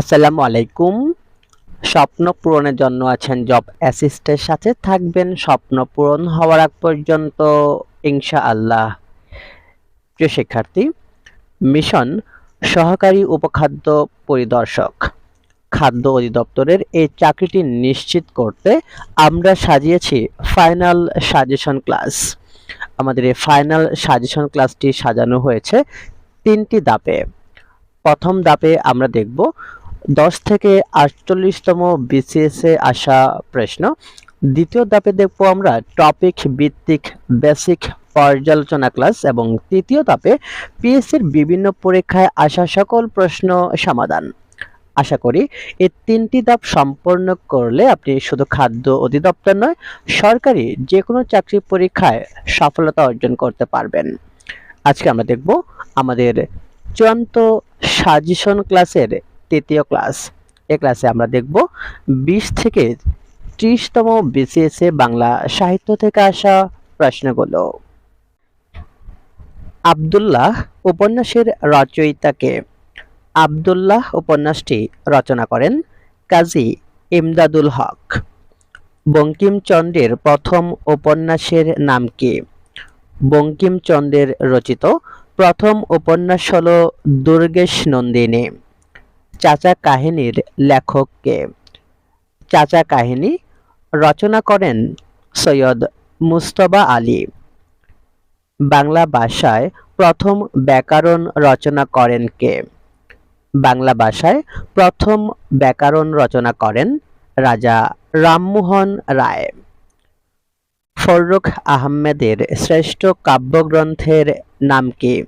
আসসালামু আলাইকুম। স্বপ্ন পূরণের জন্য আছেন জব অ্যাসিস্টের সাথে থাকবেন। স্বপ্ন পূরণ হওয়ার আগ পর্যন্ত ইনশা আল্লাহ প্রিয় শিক্ষার্থী, মিশন সহকারী উপখাদ্য পরিদর্শক, খাদ্য অধিদপ্তরের এই চাকরিটি নিশ্চিত করতে আমরা সাজিয়েছি ফাইনাল সাজেশন ক্লাস আমাদের এই ফাইনাল সাজেশন ক্লাসটি সাজানো হয়েছে তিনটি দাপে প্রথম দাপে আমরা দেখব দশ থেকে আটচল্লিশতম বিসিএস আসা প্রশ্ন। দ্বিতীয় ধাপে দেখব আমরা টপিক ভিত্তিক বেসিক পর্যালোচনা ক্লাস এবং তৃতীয় ধাপে পিএসসির বিভিন্ন পরীক্ষায় আসা সকল প্রশ্ন সমাধান। আশা করি এই তিনটি ধাপ সম্পন্ন করলে আপনি শুধু খাদ্য অধিদপ্তর নয়, সরকারি যে কোনো চাকরি পরীক্ষায় সফলতা অর্জন করতে পারবেন। আজকে আমরা দেখব আমাদের চূড়ান্ত সাজেশন ক্লাসের তৃতীয় ক্লাস এ ক্লাসে আমরা দেখব বিশ থেকে ত্রিশতম বিসিএস বাংলা সাহিত্য থেকে আসা প্রশ্নগুলো। আব্দুল্লাহ উপন্যাসের রচয়িতাকে আব্দুল্লাহ উপন্যাসটি রচনা করেন কাজী ইমদাদুল হক। বঙ্কিমচন্দ্রের প্রথম উপন্যাসের নাম কি? বঙ্কিমচন্দ্রের রচিত প্রথম উপন্যাস হল দুর্গেশ নন্দিনী। চাচা কাহিনীর লেখককে। চাচা কাহিনী রচনা করেন সৈয়দ মুস্তবা আলী। বাংলা ভাষায় প্রথম ব্যাকরণ রচনা করেন কে? বাংলা ভাষায় প্রথম ব্যাকরণ রচনা করেন রাজা রামমোহন রায়। ফররুখ আহমেদের শ্রেষ্ঠ কাব্যগ্রন্থের নাম কি?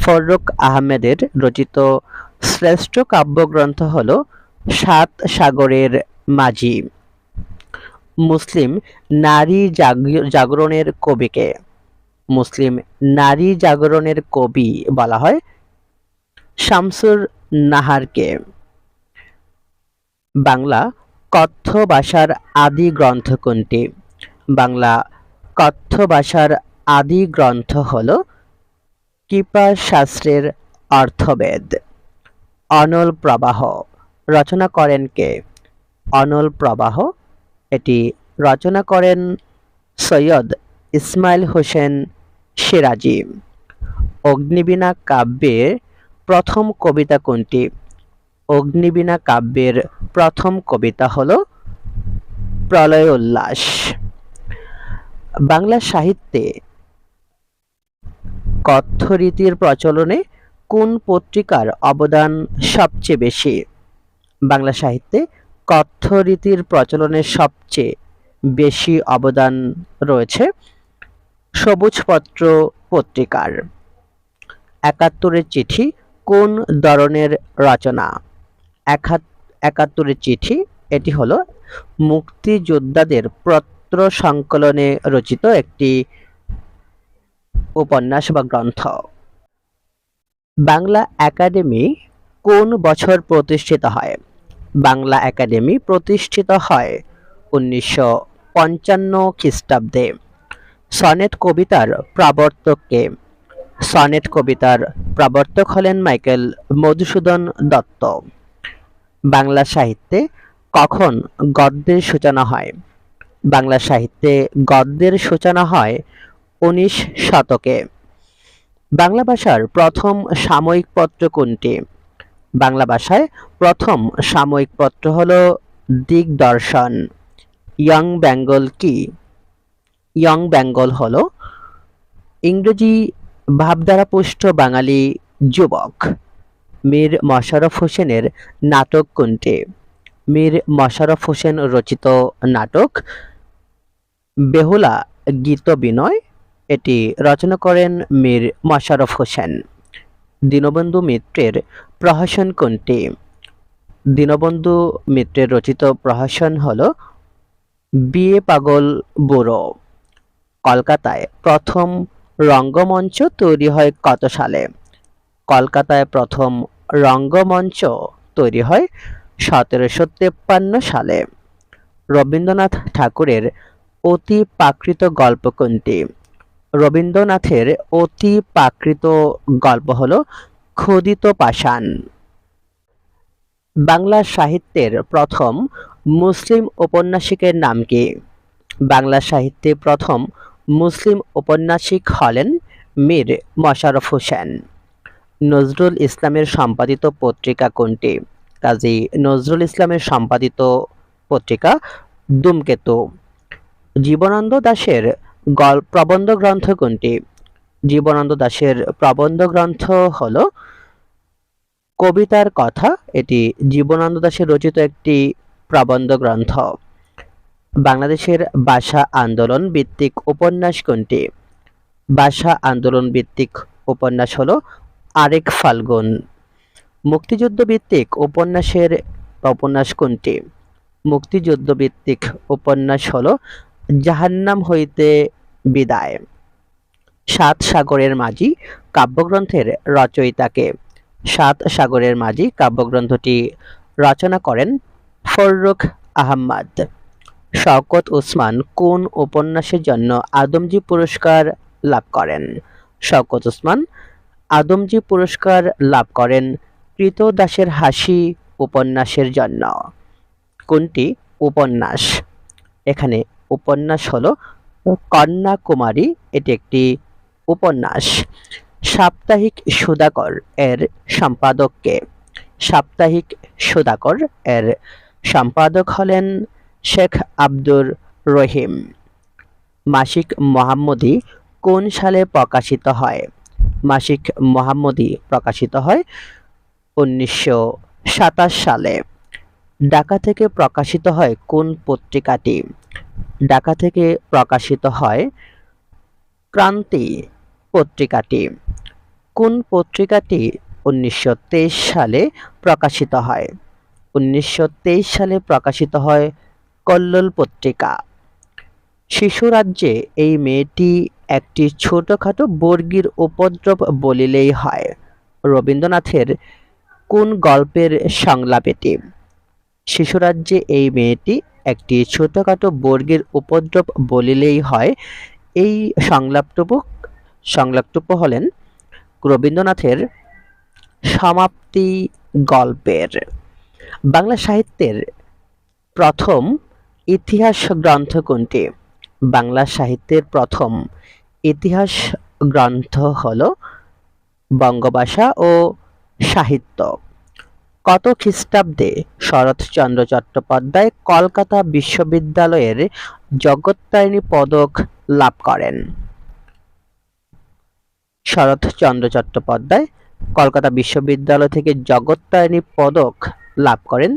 ফররুখ আহমেদের রচিত শ্রেষ্ঠ কাব্যগ্রন্থ হল সাত সাগরের মাঝি। মুসলিম নারী জাগ- জাগরণের কবিকে। মুসলিম নারী জাগরণের কবি বলা হয় শামসুর নাহারকে। বাংলা কথ্য ভাষার আদি গ্রন্থ কোনটি? বাংলা কথ্য ভাষার আদি গ্রন্থ হল কৃপা শাস্ত্রের অর্থবেদ। অনল প্রবাহ। রচনা করেন কে? অনল প্রবাহ। এটি রচনা করেন সৈয়দ ইসমাইল হোসেন সিরাজি। অগ্নিবীণা কাব্যের প্রথম কবিতা কোনটি? অগ্নিবীণা কাব্যের প্রথম কবিতা হল প্রলয় উল্লাস বাংলা সাহিত্যে কথ্য রীতির প্রচলনে কোন পত্রিকার অবদান সবচেয়ে বেশি? বাংলা সাহিত্যে কথ্য রীতির প্রচলনে সবচেয়ে বেশি অবদান রয়েছে সবুজপত্র পত্রিকার। একাত্তরের চিঠি কোন ধরনের রচনা? একাত- একাত্তরের চিঠি, এটি হলো মুক্তিযোদ্ধাদের পত্র সংকলনে রচিত একটি উপন্যাস বা গ্রন্থ। বাংলা একাডেমি কোন বছর প্রতিষ্ঠিত হয়? বাংলা একাডেমি প্রতিষ্ঠিত হয় উনিশশো পঞ্চান্ন খ্রিস্টাব্দে। সনেট কবিতার প্রবর্তককে। সনেট কবিতার প্রবর্তক হলেন মাইকেল মধুসূদন দত্ত। বাংলা সাহিত্যে কখন গদ্যের সূচনা হয়? বাংলা সাহিত্যে গদ্যের সূচনা হয় উনিশ শতকে। বাংলা ভাষার প্রথম সাময়িক পত্র কোনটি? বাংলা ভাষায় প্রথম সাময়িক পত্র হল দিগদর্শন। ইয়ং বেঙ্গল কি? ইয়ং বেঙ্গল হলো ইংরেজি ভাবধারা পুষ্ট বাঙালি যুবক। মীর মশারফ হোসেনের নাটক কোনটি? মীর মশারফ হোসেন রচিত নাটক বেহুলা গীত বিনয় এটি রচনা করেন মীর মশারফ হোসেন। দীনবন্ধু মিত্রের প্রহসন কোনটি? দীনবন্ধু মিত্রের রচিত প্রহসন হল বিয়ে পাগল বুড়ো। কলকাতায় প্রথম রঙ্গমঞ্চ তৈরি হয় কত সালে? কলকাতায় প্রথম রঙ্গমঞ্চ তৈরি হয় সতেরোশো তেপ্পান্ন সালে। রবীন্দ্রনাথ ঠাকুরের অতি প্রাকৃত গল্প কোনটি? রবীন্দ্রনাথের অতি প্রাকৃত গল্প হল ক্ষুদিত পাষাণ। বাংলা সাহিত্যের প্রথম মুসলিম ঔপন্যাসিকের নাম কি? বাংলা সাহিত্যে প্রথম মুসলিম ঔপন্যাসিক হলেন মীর মশাররফ হোসেন। নজরুল ইসলামের সম্পাদিত পত্রিকা কোনটি? কাজী নজরুল ইসলামের সম্পাদিত পত্রিকা ধূমকেতু জীবনানন্দ দাশের গল প্রবন্ধ গ্রন্থ কোনটি? জীবনানন্দ দাশের প্রবন্ধ গ্রন্থ হল কবিতার কথা। এটি জীবনানন্দ দাশের রচিত একটি প্রবন্ধ গ্রন্থ। বাংলাদেশের ভাষা আন্দোলন ভিত্তিক উপন্যাস কোনটি? ভাষা আন্দোলন ভিত্তিক উপন্যাস হলো আরেক ফাল্গুন। মুক্তিযুদ্ধ ভিত্তিক উপন্যাসের উপন্যাস কোনটি? মুক্তিযুদ্ধ ভিত্তিক উপন্যাস হলো জাহান্নাম হইতে বিদায়। সাত সাগরের মাঝি কাব্যগ্রন্থের রচয়িতাকে। সাত সাগরের মাঝি কাব্যগ্রন্থটি রচনা করেন ফররুখ আহম্মদ। শওকত ওসমান কোন উপন্যাসের জন্য আদমজি পুরস্কার লাভ করেন? শওকত ওসমান আদমজি পুরস্কার লাভ করেন কৃতদাসের হাসি উপন্যাসের জন্য। কোনটি? উপন্যাস। এখানে উপন্যাস হলো কন্যাকুমারী। এটি একটি উপন্যাস। সাপ্তাহিক সুধাকর এর সম্পাদককে। সাপ্তাহিক সুধাকর এর সম্পাদক হলেন শেখ আব্দুর রহিম। মাসিক মোহাম্মদী কোন সালে প্রকাশিত হয়? মাসিক মোহাম্মদী প্রকাশিত হয় উনিশশো সাতাশ সালে। ঢাকা থেকে প্রকাশিত হয় কোন পত্রিকাটি? ঢাকা থেকে প্রকাশিত হয় ক্রান্তি পত্রিকাটি। কোন পত্রিকাটি উনিশশো তেইশ সালে প্রকাশিত হয়? উনিশশো তেইশ সালে প্রকাশিত হয় কল্লোল পত্রিকা। শিশুরাজ্যে এই মেয়েটি একটি ছোটখাটো বর্গীর উপদ্রব বলিলেই হয়। রবীন্দ্রনাথের কোন গল্পের সংলাপ এটি শিশুরাজ্যে এই মেয়েটি একটি ছোটখাটো বর্গের উপদ্রব বলিলেই হয়। এই সংলাপটুকু সংলাপটুকু হলেন রবীন্দ্রনাথের সমাপ্তি গল্পের। বাংলা সাহিত্যের প্রথম ইতিহাস গ্রন্থ কোনটি? বাংলা সাহিত্যের প্রথম ইতিহাস গ্রন্থ হল বঙ্গভাষা ও সাহিত্য। কত খ্রিস্টাব্দে শরৎচন্দ্র চট্টোপাধ্যায় কলকাতা বিশ্ববিদ্যালয়ের জগত্তারিণী পদক লাভ করেন? শরৎচন্দ্র চট্টোপাধ্যায় কলকাতা বিশ্ববিদ্যালয় থেকে জগত্তারিণী পদক লাভ করেন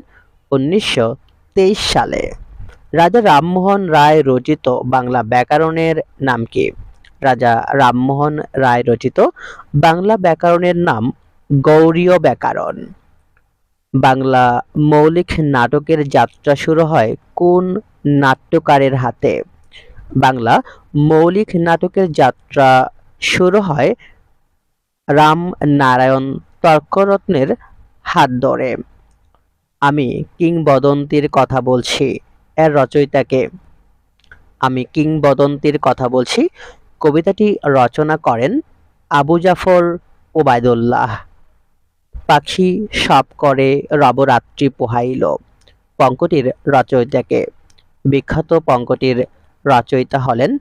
উনিশশো তেইশ সালে। রাজা রামমোহন রায় রচিত বাংলা ব্যাকরণের নাম কি? রাজা রামমোহন রায় রচিত বাংলা ব্যাকরণের নাম গৌরীয় ব্যাকরণ। বাংলা মৌলিক নাটকের যাত্রা শুরু হয় কোন নাট্যকারের হাতে? বাংলা মৌলিক নাটকের যাত্রা শুরু হয় রাম নারায়ণ তর্করত্নের হাত ধরে। আমি কিংবদন্তির কথা বলছি, এর রচয়িতাকে। আমি কিংবদন্তির কথা বলছি, কবিতাটি রচনা করেন আবু জাফর ওবায়দুল্লাহ। পাখি সাপ করে রবরাত্রি পোহাইল। পঙ্কটির রচয়িতাকে বিখ্যাত পঙ্কটির রচয়িতা হলেন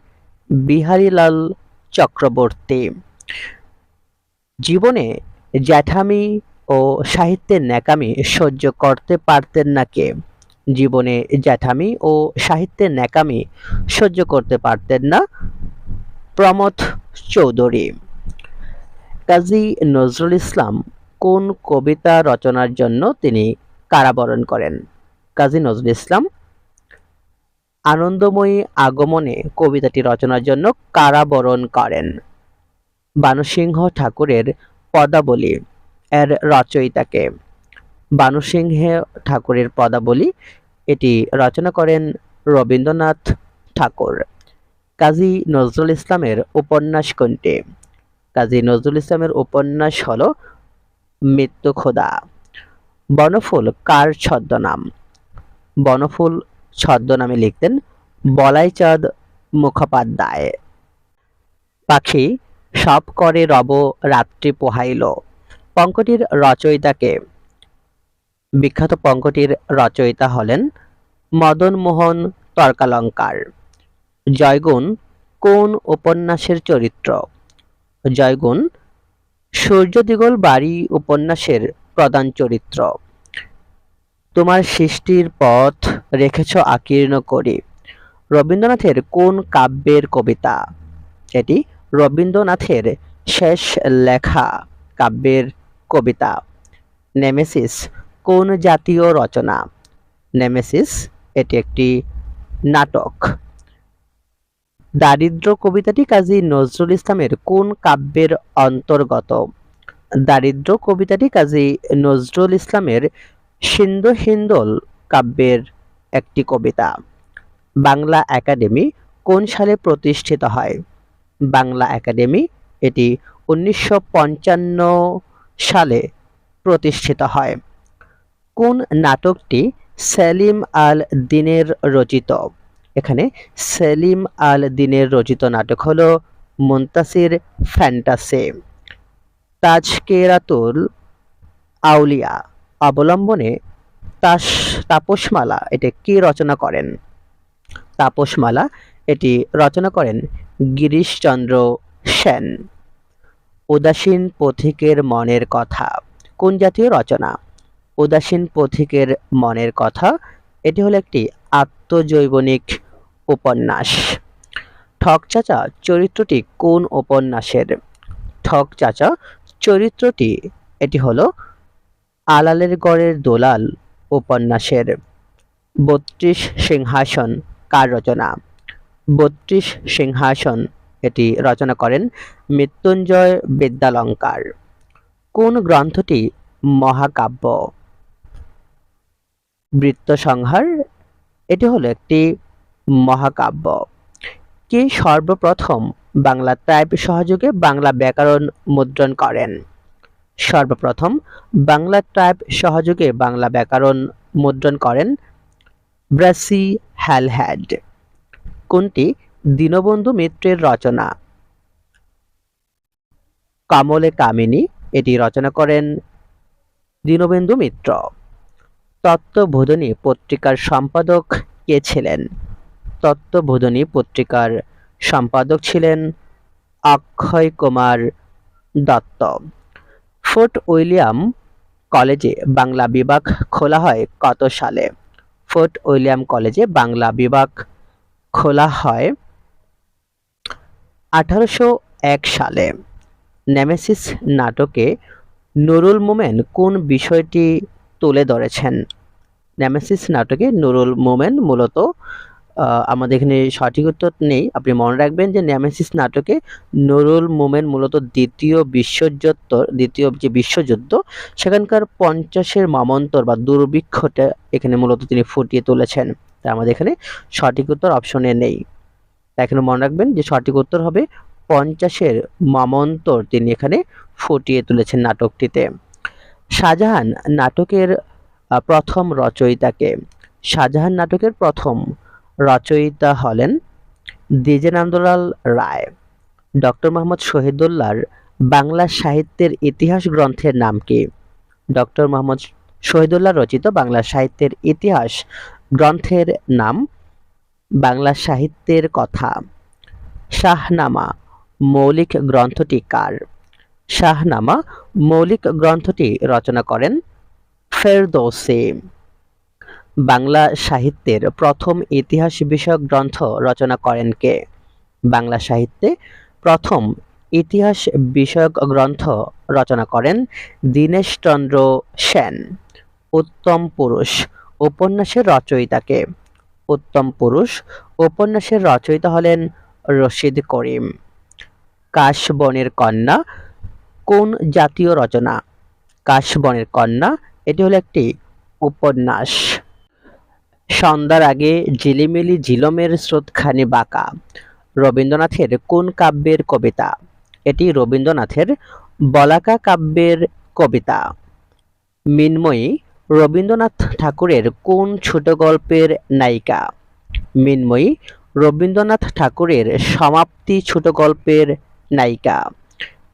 বিহারীলাল চক্রবর্তী। জীবনে জ্যাঠামি ও সাহিত্যের ন্যাকামি সহ্য করতে পারতেন না কে? জীবনে জ্যাঠামি ও সাহিত্যের ন্যাকামি সহ্য করতে পারতেন না প্রমথ চৌধুরী। কাজী নজরুল ইসলাম কোন কবিতা রচনার জন্য তিনি কারাবরণ করেন? কাজী নজরুল ইসলাম, আনন্দময়ী আগমনে কবিতাটি রচনার জন্য কারাবরণ করেন। বানুসিংহ ঠাকুরের পদাবলী এর রচয়িতাকে। বানুসিংহ ঠাকুরের পদাবলী এটি রচনা করেন রবীন্দ্রনাথ ঠাকুর। কাজী নজরুল ইসলামের উপন্যাস কোনটি? কাজী নজরুল ইসলামের উপন্যাস হল মৃত্যু খোদা। বনফুল কার ছদ্মনাম? বনফুল ছদ্মনামে লিখতেন বলাইচাঁদ মুখোপাধ্যায়। পাখি, সব করে রব রাত্রি পোহাইল। পঙ্কটির রচয়িতাকে। বিখ্যাত পঙ্কটির রচয়িতা হলেন মদন মোহন তর্কালঙ্কার। জয়গুণ, কোন উপন্যাসের চরিত্র? জয়গুণ সূর্য দিগল বাড়ি উপন্যাসের প্রধান চরিত্র। তোমার সৃষ্টির পথ রেখেছ আকীর্ণ করে। রবীন্দ্রনাথের কোন কাব্যের কবিতা? এটি রবীন্দ্রনাথের শেষ লেখা কাব্যের কবিতা। নেমেসিস কোন জাতীয় রচনা? নেমেসিস, এটি একটি নাটক। দারিদ্র কবিতাটি কাজী নজরুল ইসলামের কোন কাব্যের অন্তর্গত? দারিদ্র কবিতাটি কাজী নজরুল ইসলামের সিন্ধু হিন্দোল কাব্যের একটি কবিতা। বাংলা একাডেমি কোন সালে প্রতিষ্ঠিত হয়? বাংলা একাডেমি এটি উনিশশো পঞ্চান্ন সালে প্রতিষ্ঠিত হয়। কোন নাটকটি সেলিম আল দিনের রচিত? এখানে সেলিম আল দিনের রচিত নাটক হলো মুন্তাসির ফ্যান্টাসি। তাজকেরাতুল আউলিয়া অবলম্বনে তাস, তাপসমালা, এটি কে রচনা করেন? তাপসমালা, এটি রচনা করেন গিরিশচন্দ্র সেন। উদাসীন পথিকের মনের কথা, কোন জাতীয় রচনা? উদাসীন পথিকের মনের কথা এটি হলো একটি আত্মজৈবনিক উপন্যাস। ঠক চাচা, চরিত্রটি কোন উপন্যাসের? ঠক চাচা, চরিত্রটি, এটি হলো আলালের গড়ের দোলাল উপন্যাসের। বত্রিশ সিংহাসন, কার রচনা? বত্রিশ সিংহাসন, এটি রচনা করেন মৃত্যুঞ্জয় বিদ্যালঙ্কার। কোন গ্রন্থটি মহাকাব্য? বৃত্তসংহার এটি হলো একটি মহাকাব্য। কে সর্বপ্রথম বাংলা টাইপ সহযোগে বাংলা ব্যাকরণ মুদ্রণ করেন? সর্বপ্রথম বাংলা টাইপ সহযোগে বাংলা ব্যাকরণ মুদ্রণ করেন ব্রাসি হ্যালহ্যাড। কোনটি? দীনবন্ধু মিত্রের রচনা। কমলে কামিনী এটি রচনা করেন দীনবন্ধু মিত্র। তত্ত্ববোধনী পত্রিকার সম্পাদক কে ছিলেন? তত্ত্ববোধনী পত্রিকার সম্পাদক ছিলেন অক্ষয় কুমার দত্ত। ফোর্ট উইলিয়াম কলেজে বাংলা বিভাগ খোলা হয় কত সালে? ফোর্ট উইলিয়াম কলেজে বাংলা বিভাগ খোলা হয় আঠারোশো এক সালে। নেমেসিস নাটকে নুরুল মোমেন কোন বিষয়টি তুলে ধরেছেন। নেমেসিস নাটকে নুরুল মোমেন মূলত আমাদের এখানে সঠিক উত্তর নেই। আপনি মনে রাখবেন যে নেমেসিস নাটকে নুরুল মোমেন মূলত দ্বিতীয় বিশ্বযুদ্ধ, দ্বিতীয় যে বিশ্বযুদ্ধ, সেখানকার পঞ্চাশের মামন্তর বা দুর্ভিক্ষটা এখানে মূলত তিনি ফুটিয়ে তুলেছেন। তাই আমাদের এখানে সঠিক উত্তর অপশনে নেই। তাই এখানে মনে রাখবেন যে সঠিক উত্তর হবে পঞ্চাশের মামন্তর তিনি এখানে ফুটিয়ে তুলেছেন নাটকটিতে। শাহজাহান নাটকের প্রথম রচয়িতাকে। শাহজাহান নাটকের প্রথম রচয়িতা হলেন দ্বিজেন্দ্রলাল রায়। ডক্টর মোহাম্মদ শহীদুল্লাহর বাংলা সাহিত্যের ইতিহাস গ্রন্থের নাম কি? ডক্টর মোহাম্মদ শহীদুল্লাহ রচিত বাংলা সাহিত্যের ইতিহাস গ্রন্থের নাম বাংলা সাহিত্যের কথা। শাহনামা, মৌলিক গ্রন্থটি কার? শাহনামা মৌলিক গ্রন্থটি রচনা করেন ফেরদৌসি। বাংলা সাহিত্যের প্রথম ইতিহাস বিষয়ক গ্রন্থ রচনা করেন কে? বাংলা সাহিত্যে প্রথম ইতিহাস বিষয়ক গ্রন্থ রচনা করেন দীনেশচন্দ্র সেন। উত্তম পুরুষ উপন্যাসের রচয়িতাকে উত্তম পুরুষ উপন্যাসের রচয়িতা হলেন রশিদ করিম। কাশবনের কন্যা কোন জাতীয় রচনা? কাশবনের কন্যা, এটি হলো একটি উপন্যাস। সন্ধ্যার আগে ঝিলিমিলি ঝিলমের স্রোতখানি বাঁকা। রবীন্দ্রনাথের কোন কাব্যের কবিতা? এটি রবীন্দ্রনাথের বলাকা কাব্যের কবিতা। মিনময়ী, রবীন্দ্রনাথ ঠাকুরের কোন ছোট গল্পের নায়িকা? মিনময়ী, রবীন্দ্রনাথ ঠাকুরের সমাপ্তি ছোট গল্পের নায়িকা।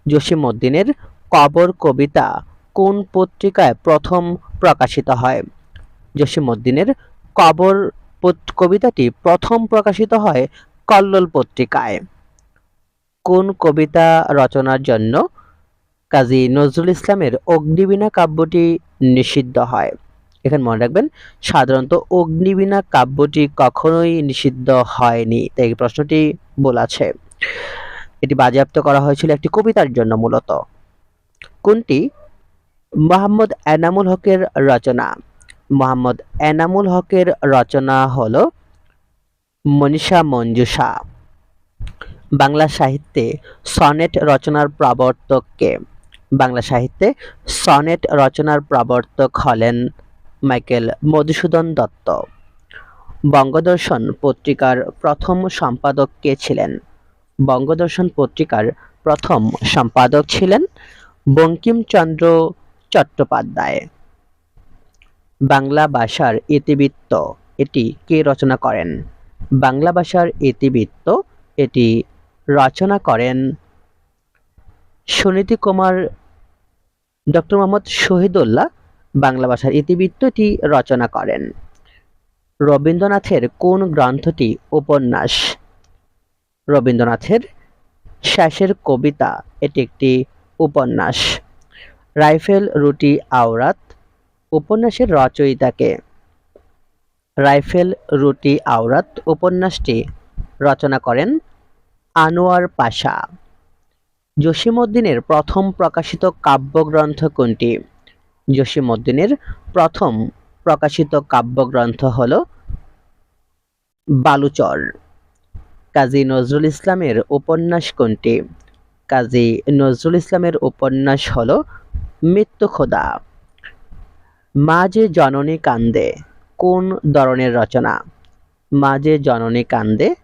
জসিমউদ্দিনের কবর কবিতা কোন পত্রিকায় প্রথম প্রকাশিত হয়? জসিমউদ্দিনের কবর কবিতাটি প্রথম প্রকাশিত হয় কল্লোল পত্রিকায়। কোন কবিতা রচনার জন্য কাজী নজরুল ইসলামের অগ্নিবীণা কাব্যটি নিষিদ্ধ হয়? এখানে মনে রাখবেন, সাধারণত অগ্নিবীণা কাব্যটি কখনোই নিষিদ্ধ হয়নি। তাই প্রশ্নটি ভুল আছে এটি বাজেয়াপ্ত করা হয়েছিল একটি কবিতার জন্য মূলত। কোনটি? মোহাম্মদ এনামুল হকের রচনা। মোহাম্মদ এনামুল হকের রচনা হলো মনীষা মঞ্জুষা। বাংলা সাহিত্যে সনেট রচনার প্রবর্তককে বাংলা সাহিত্যে সনেট রচনার প্রবর্তক হলেন মাইকেল মধুসূদন দত্ত। বঙ্গদর্শন পত্রিকার প্রথম সম্পাদক কে ছিলেন? বঙ্গদর্শন পত্রিকার প্রথম সম্পাদক ছিলেন বঙ্কিমচন্দ্র চট্টোপাধ্যায়। বাংলা ভাষার ইতিবৃত্ত এটি কে রচনা করেন? বাংলা ভাষার ইতিবৃত্ত এটি রচনা করেন সুনীতি কুমার, ডক্টর মোহাম্মদ শহীদুল্লাহ। বাংলা ভাষার ইতিবৃত্তটি রচনা করেন। রবীন্দ্রনাথের কোন গ্রন্থটি উপন্যাস? রবীন্দ্রনাথের শেষের কবিতা। এটি একটি উপন্যাস। রাইফেল, রুটি, আওরাত উপন্যাসের রচয়িতাকে। রাইফেল, রুটি, আওরাত উপন্যাসটি রচনা করেন আনোয়ার পাশা। জসিমউদ্দিনের প্রথম প্রকাশিত কাব্যগ্রন্থ কোনটি? জসিমউদ্দিনের প্রথম প্রকাশিত কাব্যগ্রন্থ হল বালুচর। কাজী নজরুল ইসলামের উপন্যাস কোনটি? কাজী নজরুল ইসলামের উপন্যাস হল মৃত্যু খোদা। মা যে জননী কান্দে, কোন ধরনের রচনা? মা যে জননী কান্দে,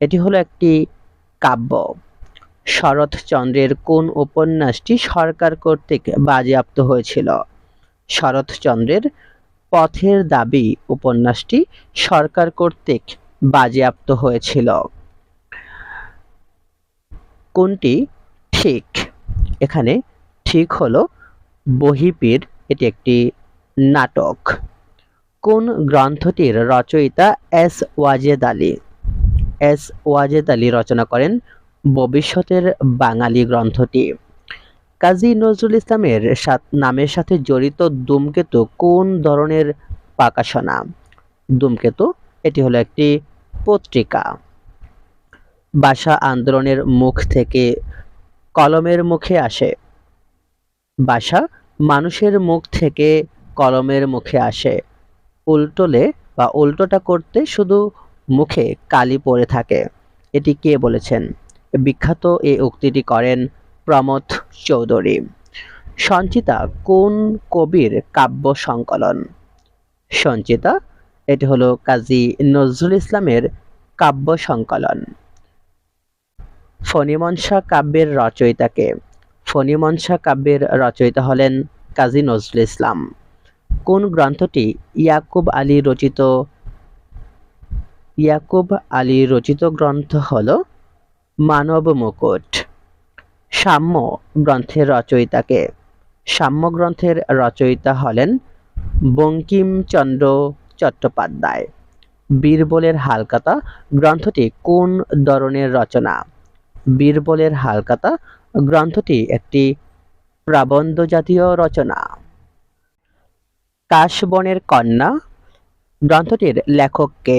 এটি হলো একটি কাব্য। শরৎচন্দ্রের কোন উপন্যাসটি সরকার কর্তৃক বাজেয়াপ্ত হয়েছিল? শরৎচন্দ্রের পথের দাবি উপন্যাসটি সরকার কর্তৃক বাজেয়াপ্ত হয়েছিল। কোনটি? ঠিক। এখানে ঠিক হলো বহিপীর এটি একটি নাটক। কোন গ্রন্থটির রচয়িতা এস ওয়াজেদ আলী? এস ওয়াজেদ আলী রচনা করেন ভবিষ্যতের বাঙালি গ্রন্থটি। কাজী নজরুল ইসলামের নামের সাথে জড়িত ধূমকেতু কোন ধরনের প্রকাশনা ধূমকেতু, এটি হলো একটি পত্রিকা। ভাষা আন্দোলনের মুখ থেকে কলমের মুখে আসে। ভাষা মানুষের মুখ থেকে কলমের মুখে আসে। উল্টোলে বা উল্টোটা করতে শুধু মুখে কালি পড়ে থাকে। এটি কে বলেছেন? বিখ্যাত এই উক্তিটি করেন প্রমথ চৌধুরী। সঞ্চিতা, কোন কবির কাব্য সংকলন? সঞ্চিতা, এটি হলো কাজী নজরুল ইসলামের কাব্য সংকলন। ফণিমনসা কাব্যের রচয়িতাকে। ফণিমনসা কাব্যের রচয়িতা হলেন কাজী নজরুল ইসলাম। কোন গ্রন্থটি ইয়াকুব আলী রচিত, ইয়াকুব আলী রচিত গ্রন্থ হল মানব মুকুট। সাম্য গ্রন্থের রচয়িতাকে। সাম্য গ্রন্থের রচয়িতা হলেন বঙ্কিমচন্দ্র চট্টোপাধ্যায়। বীরবলের হালকাতা গ্রন্থটি কোন ধরনের রচনা? বীরবলের হালকাতা গ্রন্থটি একটি প্রাবন্ধ জাতীয় রচনা। কাশবনের কন্যা গ্রন্থটির লেখককে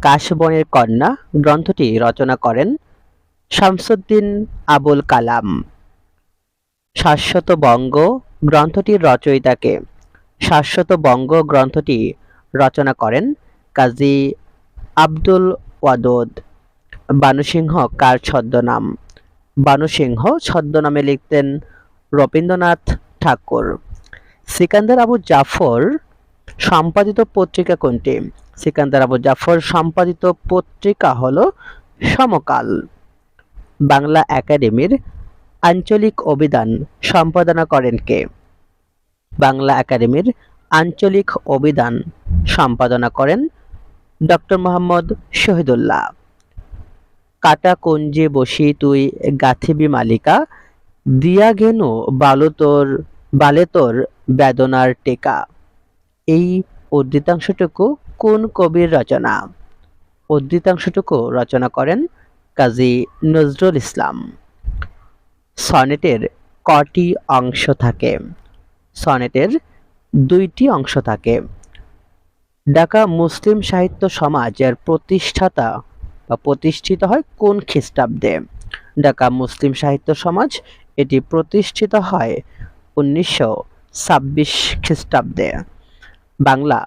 কাশবনের কন্যা গ্রন্থটি রচনা করেন শামসুদ্দিন আবুল কালাম। শাশ্বত বঙ্গ গ্রন্থটির রচয়িতাকে শাশ্বত বঙ্গ গ্রন্থটি রচনা করেন কাজী আব্দুল ওয়াদুদ। বানুসিংহ কার ছদ্মনাম? বানুসিংহ ছদ্মনামে লিখতেন রবীন্দ্রনাথ ঠাকুর। সিকান্দার আবু জাফর সম্পাদিত পত্রিকা কোনটি? সিকান্দার আবু জাফর সম্পাদিত পত্রিকা হলো সমকাল। বাংলা একাডেমির আঞ্চলিক অভিধান সম্পাদনা করেন কে? বাংলা একাডেমির আঞ্চলিক অভিধান সম্পাদনা করেন ডক্টর মোহাম্মদ শহীদুল্লাহ। কাটা কুঞ্জে বসি তুই গাথিবি মালিকা। দিয়া গেনু বালু তোর, বালে তোর বেদনার টেকা। এই উদ্ধৃতাংশটুকু কোন কবির রচনা? উদ্ধৃতাংশটুকু রচনা করেন কাজী নজরুল ইসলাম। সনেটের কটি অংশ থাকে। সনেটের দুইটি অংশ থাকে। ঢাকা মুসলিম সাহিত্য সমাজের প্রতিষ্ঠাতা বা প্রতিষ্ঠিত হয় কোন খ্রিস্টাব্দে? ঢাকা মুসলিম সাহিত্য সমাজ এটি প্রতিষ্ঠিত হয় উনিশশো ছাব্বিশ খ্রিস্টাব্দে। বাংলা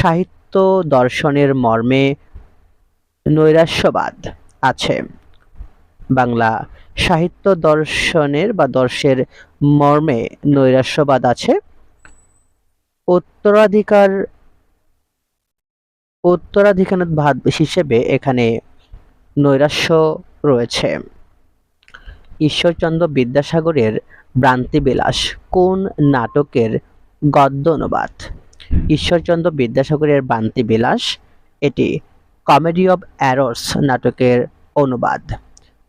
সাহিত্য দর্শনের মর্মে নৈরাশ্যবাদ আছে। বাংলা সাহিত্য দর্শনের বা দর্শের মর্মে নৈরাশ্যবাদ আছে। উত্তরাধিকার উত্তরাধিকার হিসেবে এখানে নৈরাশ্য রয়েছে। ঈশ্বরচন্দ্র বিদ্যাসাগরের ভ্রান্তিবিলাস কোন নাটকের গদ্য অনুবাদ ঈশ্বরচন্দ্র বিদ্যাসাগরের ভ্রান্তিবিলাস, এটি কমেডি অব অ্যারোস নাটকের অনুবাদ।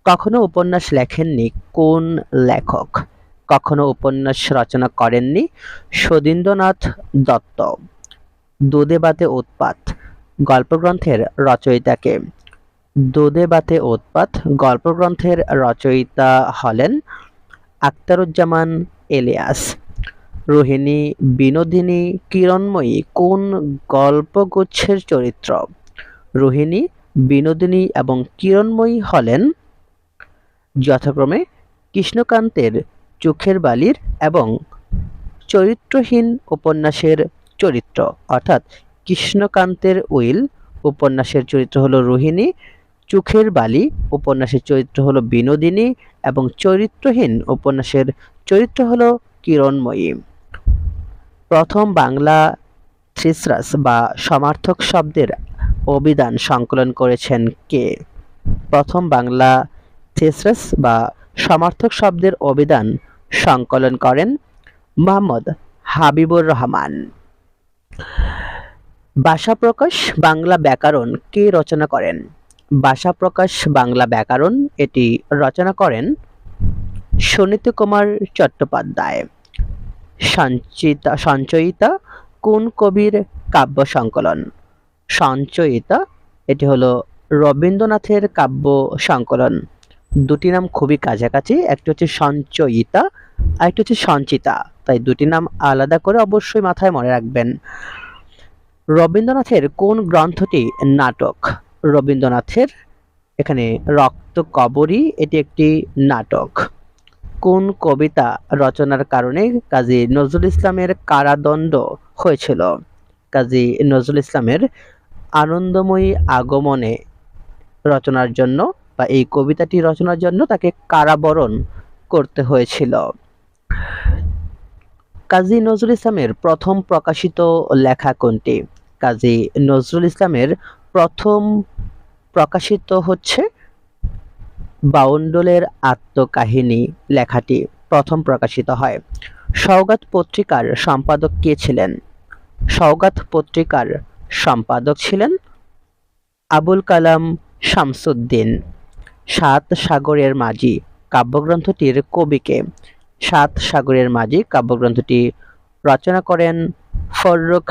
কখনো উপন্যাস লেখেননি কোন লেখক? কখনো উপন্যাস রচনা করেননি সদীন্দ্রনাথ দত্ত। দুধে বাতে উৎপাত, গল্পগ্রন্থের রচয়িতাকে দুধে বাতে উৎপাত, গল্পগ্রন্থের রচয়িতা হলেন আখতারুজ্জামান এলিয়াস। রোহিণী, বিনোদিনী, কিরণময়ী, কোন গল্পগুচ্ছের চরিত্র? রোহিণী, বিনোদিনী এবং কিরণময়ী হলেন যথাক্রমে কৃষ্ণকান্তের চোখের বালির এবং চরিত্রহীন উপন্যাসের চরিত্র। অর্থাৎ কৃষ্ণকান্তের উইল, উপন্যাসের চরিত্র হলো রোহিণী চোখের বালি, উপন্যাসের চরিত্র হলো বিনোদিনী এবং চরিত্রহীন উপন্যাসের চরিত্র হলো কিরণময়ী। প্রথম বাংলা থ্রিসরাস বা সমার্থক শব্দের অভিধান সংকলন করেছেন কে? প্রথম বাংলা থিসরাস বা সমার্থক শব্দের অভিধান সংকলন করেন মোহাম্মদ হাবিবুর রহমান। ভাষা প্রকাশ বাংলা ব্যাকরণ কে রচনা করেন? ভাষা প্রকাশ বাংলা ব্যাকরণ, এটি রচনা করেন সুনীতি কুমার চট্টোপাধ্যায়। সঞ্চিতা, সঞ্চয়িতা কোন কবির কাব্য সংকলন? সঞ্চয়িতা, এটি হলো রবীন্দ্রনাথের কাব্য সংকলন। দুটি নাম খুবই কাছাকাছি, একটি হচ্ছে সঞ্চয়িতা আর একটি হচ্ছে সঞ্চিতা। তাই দুটি নাম আলাদা করে অবশ্যই মাথায় মনে রাখবেন। রবীন্দ্রনাথের কোন গ্রন্থটি নাটক? রবীন্দ্রনাথের এখানে রক্ত কবরী, এটি একটি নাটক। কোন কবিতা রচনার কারণে কাজী নজরুল ইসলামের কারাদণ্ড হয়েছিল? কাজী নজরুল ইসলামের আনন্দময়ী আগমনে রচনার জন্য বা এই কবিতাটি রচনার জন্য তাকে কারাবরণ করতে হয়েছিল। কাজী নজরুল ইসলামের প্রথম প্রকাশিত লেখা কোনটি? কাজী নজরুল ইসলামের প্রথম প্রকাশিত হচ্ছে বাউন্ডলের আত্মকাহিনী লেখাটি প্রথম প্রকাশিত হয়। সওগাত পত্রিকার সম্পাদক কে ছিলেন? সওগাত পত্রিকার সম্পাদক ছিলেন আবুল কালাম শামসুদ্দিন। সাত সাগরের মাঝি কাব্যগ্রন্থটির কবিকে। সাত সাগরের মাঝি কাব্যগ্রন্থটি রচনা করেন ফররুখ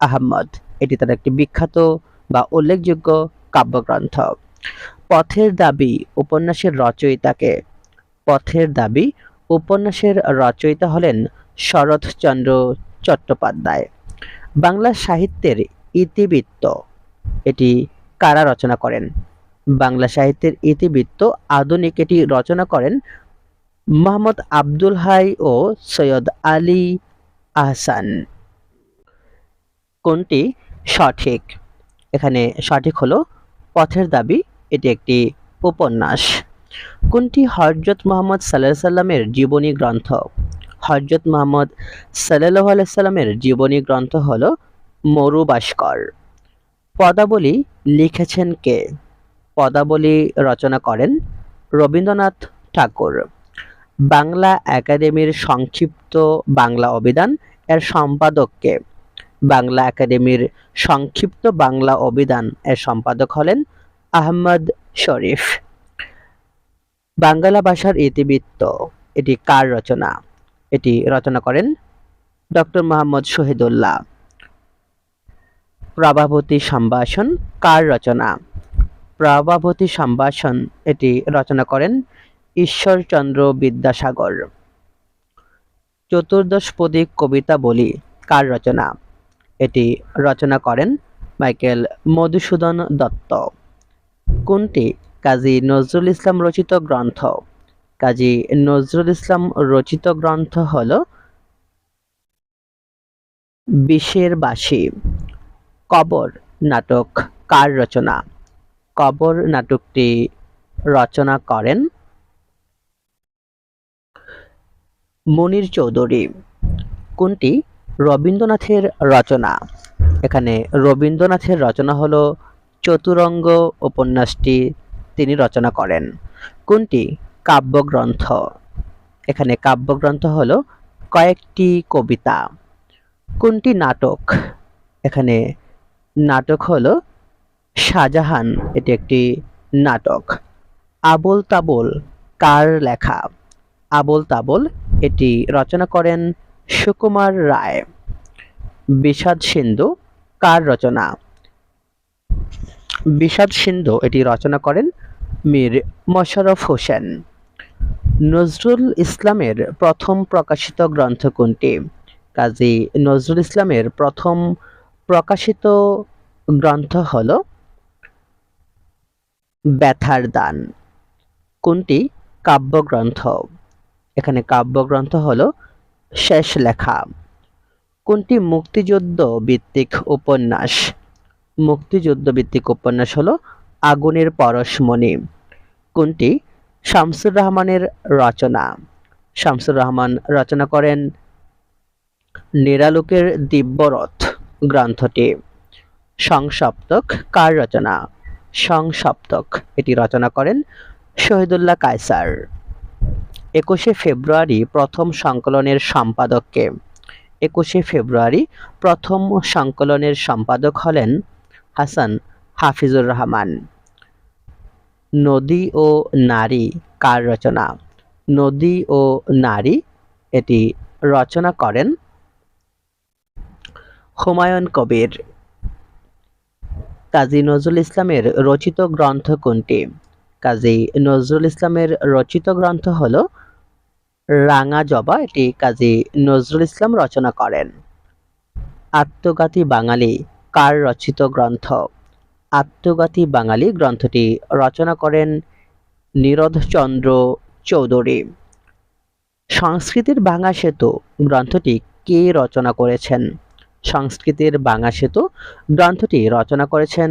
আহমদ। এটি তার একটি বিখ্যাত বা উল্লেখযোগ্য কাব্যগ্রন্থ। পথের দাবি উপন্যাসের রচয়িতাকে। পথের দাবি উপন্যাসের রচয়িতা হলেন শরৎচন্দ্র চট্টোপাধ্যায়। বাংলা সাহিত্যের ইতিবৃত্ত। এটি কারা রচনা করেন? বাংলা সাহিত্যের ইতিবৃত্ত আধুনিক এটি রচনা করেন মোহাম্মদ আব্দুল হাই ও সৈয়দ আলী আহসান। কোনটি সঠিক? এখানে সঠিক হলো পথের দাবি, এটি একটি উপন্যাস। কোনটি হজরত মোহাম্মদ সাল্লাহ সাল্লামের জীবনী গ্রন্থ? হজরত মোহাম্মদ সাল্লাহ আলাইসাল্লামের জীবনী গ্রন্থ হল মরু ভাস্কর পদাবলী লিখেছেন কে? পদাবলী রচনা করেন রবীন্দ্রনাথ ঠাকুর। বাংলা একাডেমির সংক্ষিপ্ত বাংলা অভিধান, এর সম্পাদককে বাংলা একাডেমির সংক্ষিপ্ত বাংলা অভিধান এর সম্পাদক হলেন আহমদ শরীফ। বাংলা ভাষার ইতিবৃত্ত, এটি কার রচনা? এটি রচনা করেন ডক্টর মোহাম্মদ শহীদুল্লাহ। প্রভাবতী সম্ভাষণ, কার রচনা? প্রভাবতী সম্ভাষণ, এটি রচনা করেন ঈশ্বরচন্দ্র বিদ্যাসাগর। চতুর্দশপদী কবিতা বলি, কার রচনা? এটি রচনা করেন মাইকেল মধুসূদন দত্ত। কোনটি? কাজী নজরুল ইসলাম রচিত গ্রন্থ। কাজী নজরুল ইসলাম রচিত গ্রন্থ হল বিশের বাসী কবর নাটক কার রচনা? কবর নাটকটি রচনা করেন মনির চৌধুরী। কোনটি? রবীন্দ্রনাথের রচনা। এখানে রবীন্দ্রনাথের রচনা হলো চতুরঙ্গ উপন্যাসটি তিনি রচনা করেন। কোনটি? কাব্যগ্রন্থ। এখানে কাব্যগ্রন্থ হলো কয়েকটি কবিতা। কোনটি নাটক? এখানে নাটক হলো শাহজাহান, এটি একটি নাটক। আবোল তাবোল, কার লেখা? আবোল তাবোল, এটি রচনা করেন সুকুমার রায়। বিষাদ সিন্ধু, কার রচনা? বিষাদ সিন্ধু এটি রচনা করেন মীর মোশাররফ হোসেন। নজরুল ইসলামের প্রথম প্রকাশিত গ্রন্থ কোনটি? কাজী নজরুল ইসলামের প্রথম প্রকাশিত গ্রন্থ হল ব্যথার দান। কোনটি? কাব্যগ্রন্থ। এখানে কাব্যগ্রন্থ হল শেষ লেখা। কোনটি মুক্তিযুদ্ধ ভিত্তিক উপন্যাস? মুক্তিযুদ্ধ ভিত্তিক উপন্যাস হলো আগুনের পরশমণি। কোনটি? শামসুর রহমানের রচনা। শামসুর রহমান রচনা করেন নিরালোকের দিব্যরথ গ্রন্থটি। সংসপ্তক কার রচনা? সংসপ্তক এটি রচনা করেন শহীদুল্লাহ কায়সার। একুশে ফেব্রুয়ারি প্রথম সংকলনের সম্পাদককে। একুশে ফেব্রুয়ারি প্রথম সংকলনের সম্পাদক হলেন হাসান হাফিজুর রহমান। নদী ও নারী কার রচনা? নদী ও নারী এটি রচনা করেন হুমায়ুন কবির। কাজী নজরুল ইসলামের রচিত গ্রন্থ কোনটি? কাজী নজরুল ইসলামের রচিত গ্রন্থ হল রাঙা জবা এটি কাজী নজরুল ইসলাম রচনা করেন। আত্মঘাতী বাঙালি, কার রচিত গ্রন্থ? আত্মঘাতী বাঙালি গ্রন্থটি রচনা করেন নীরদচন্দ্র চৌধুরী। সংস্কৃতির বাঙা সেতু গ্রন্থটি কে রচনা করেছেন? সংস্কৃতির বাঙা সেতু গ্রন্থটি রচনা করেছেন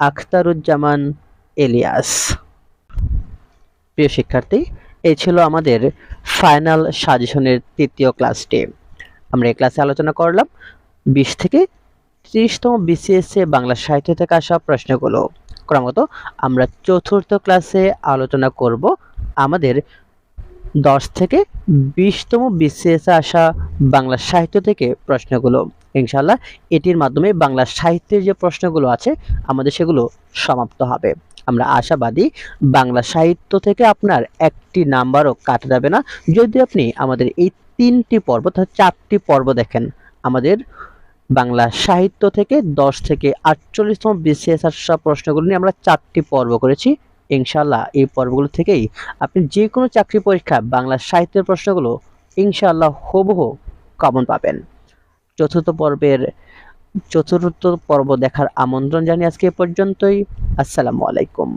আখতারুজ্জামান এলিয়াস। প্রিয় শিক্ষার্থী এই ছিল আমাদের ফাইনাল সাজেশনের তৃতীয় ক্লাসটি আমরা এই ক্লাসে আলোচনা করলাম বিশ থেকে ত্রিশতম বিসিএসএ বাংলা সাহিত্য থেকে আসা প্রশ্নগুলো। ক্রমাগত আমরা চতুর্থ ক্লাসে আলোচনা করব আমাদের দশ থেকে বিশতম বিসিএসে আসা বাংলা সাহিত্য থেকে প্রশ্নগুলো। ইনশাল্লাহ এটির মাধ্যমে বাংলা সাহিত্যের যে প্রশ্নগুলো আছে আমাদের সেগুলো সমাপ্ত হবে। আমরা আশাবাদী। বাংলা সাহিত্য থেকে আপনার একটি নাম্বারও কাটা যাবে না। যদি আপনি আমাদের এই তিনটি পর্ব তথা চারটি পর্ব দেখেন, আমাদের বাংলা সাহিত্য থেকে দশ থেকে আটচল্লিশতম বিসিএস আসা প্রশ্নগুলো নিয়ে আমরা চারটি পর্ব করেছি। ইনশাল্লাহ এই পর্বগুলো থেকেই আপনি যে কোনো চাকরি পরীক্ষা বাংলা সাহিত্যের প্রশ্নগুলো ইনশাল্লাহ হুবহু কমন পাবেন। চতুর্থ পর্বের চতুর্থ পর্ব দেখার আমন্ত্রণ জানি আজকে পর্যন্তই। আসসালামু আলাইকুম।